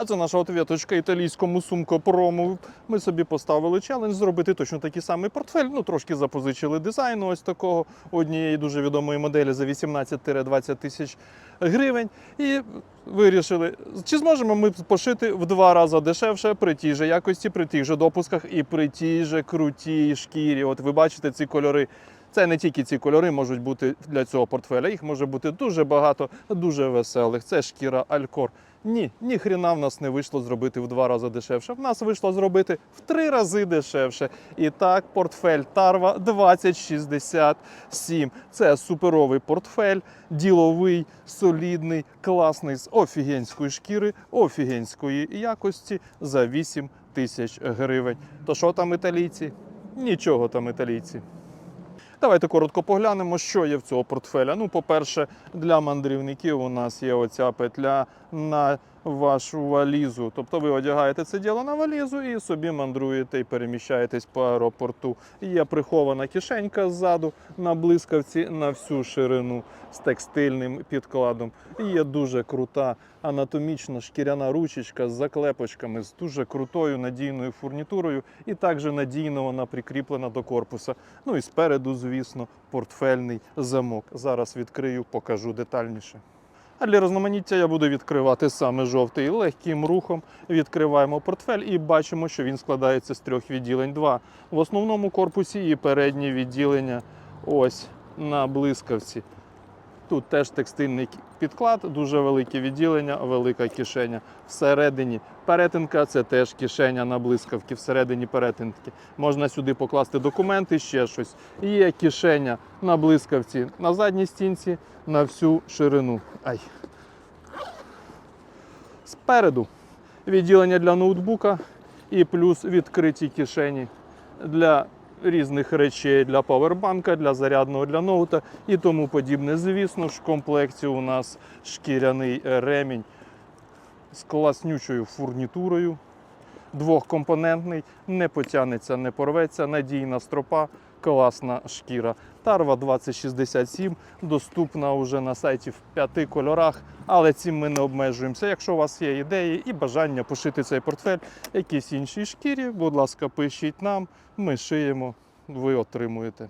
А це наша отвіточка італійському сумкопрому. Ми собі поставили челендж зробити точно такий самий портфель. Ну, трошки запозичили дизайну ось такого однієї дуже відомої моделі за 18-20 тисяч гривень. І вирішили, чи зможемо ми пошити в два рази дешевше при тій же якості, при тих же допусках і при тій же крутій шкірі. От ви бачите ці кольори. Це не тільки ці кольори можуть бути для цього портфеля, їх може бути дуже багато, дуже веселих. Це шкіра Алькор. Ні, ні хріна в нас не вийшло зробити в два рази дешевше. В нас вийшло зробити в три рази дешевше. І так, портфель Тарва 2067. Це суперовий портфель, діловий, солідний, класний, з офігенської шкіри, офігенської якості за 8 тисяч гривень. То що там італійці? Нічого там італійці. Давайте коротко поглянемо, що є в цього портфеля. Ну, по-перше, для мандрівників у нас є оця петля на вашу валізу. Тобто ви одягаєте це діло на валізу і собі мандруєте і переміщаєтесь по аеропорту. Є прихована кишенька ззаду на блискавці на всю ширину з текстильним підкладом. Є дуже крута анатомічна шкіряна ручечка з заклепочками, з дуже крутою надійною фурнітурою, і також надійно вона прикріплена до корпуса. Ну і спереду, звісно, портфельний замок. Зараз відкрию, покажу детальніше. А для розноманіття я буду відкривати саме жовтий легким рухом. Відкриваємо портфель і бачимо, що він складається з трьох відділень. Два в основному корпусі і переднє відділення ось на блискавці. Тут теж текстильний підклад, дуже велике відділення, велика кишеня. Всередині перетинка це теж кишеня на блискавки. Всередині перетинки. Можна сюди покласти документи, ще щось. Є кишеня на блискавці на задній стінці на всю ширину. Ай. Спереду відділення для ноутбука і плюс відкриті кишені для різних речей, для павербанка, для зарядного для ноута і тому подібне. Звісно ж, в комплекті у нас шкіряний ремінь з класнючою фурнітурою. Двохкомпонентний, не потягнеться, не порветься, надійна стропа, класна шкіра. Тарва 2067 доступна вже на сайті в п'яти кольорах, але цим ми не обмежуємося. Якщо у вас є ідеї і бажання пошити цей портфель якісь інші шкірі, будь ласка, пишіть нам, ми шиємо, ви отримуєте.